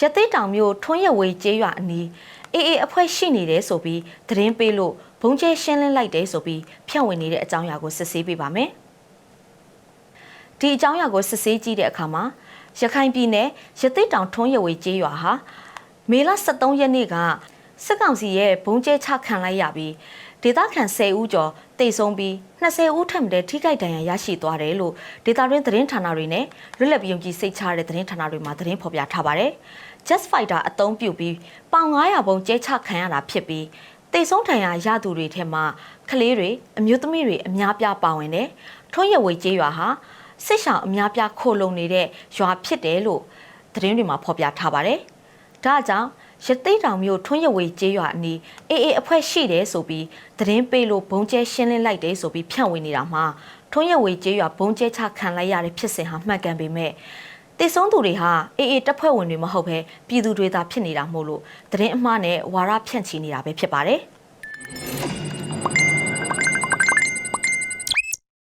ရသေးတောင်မြို့ထွန်းရဝေးကျေးရွာအနီးအေးအေးအဖွဲ့ရှိနေတယ်ဆိုပြီးသတင်းပေးလို့ဘုံကျဲရှင်းလင်းလိုက်တယ်ဆိုပြီးဖြန့်ဝေနေတဲ့အကြောင်းအရာကိုစစ်ဆေးပေးပါမယ်။ဒီအကြောင်းအရာကိုစစ်ဆေးကြည့်တဲ့အခါမှာရခိုင်ပြည်နယ်ရသေးတောင်ထွန်းရဝေးကျေးရွာဟာမေလ23ရက်နေ့က စစ်ကောင်စီရဲ့ဘုံကျဲချခံလိုက်ရပြီးဒေသခံ10ဦးကျော်တိတ်ဆုံးပြီး20ဦးထပ်မံထိခိုက်ဒဏ်ရာရရှိသွားတယ်လို့ဒေသတွင်းသတင်းဌာနတွေနဲ့လွတ်လပ်ပြီးယုံကြည်စိတ်ချရတဲ့သတင်းဌာနတွေမှာသတင်းဖော်ပြထားပါတယ်။ Just Fighter အသုံးပြုပြီးပေါင်900ဘုံကျဲချခံရတာဖြစ်ပြီးတိတ်ဆုံးဒဏ်ရာရသူတွေထဲမှာကလေးတွေအမျိုးသမီးတွေအများပြားပါဝင်တယ်။ထွန်းရဝေကျေးရွာဟာစစ်ဆောင်အများပြားခိုလုံနေတဲ့ရွာဖြစ်တယ်လို့သတင်းတွေမှာဖော်ပြထားပါတယ်။ဒါကြောင့် ရသိတောင်မြို့ထွန်းရဝေကျေးရွာအနီးအေးအေးအဖွဲ့ရှိတယ်ဆိုပြီးသတင်းပေးလို့ဘုံကျဲရှင်းလင်းလိုက်တယ်ဆိုပြီးဖြန့်ဝေနေတာမှာထွန်းရဝေကျေးရွာဘုံကျဲချခံလိုက်ရတဲ့ဖြစ်စဉ်ဟာမှတ်ကန်ပေမဲ့တည်ဆုံးသူတွေဟာအေးအေးတပ်ဖွဲ့ဝင်တွေမဟုတ်ဘဲပြည်သူတွေသာဖြစ်နေတာမို့လို့သတင်းအမှားနဲ့ဝါရဖြန့်ချီနေတာပဲဖြစ်ပါတယ်။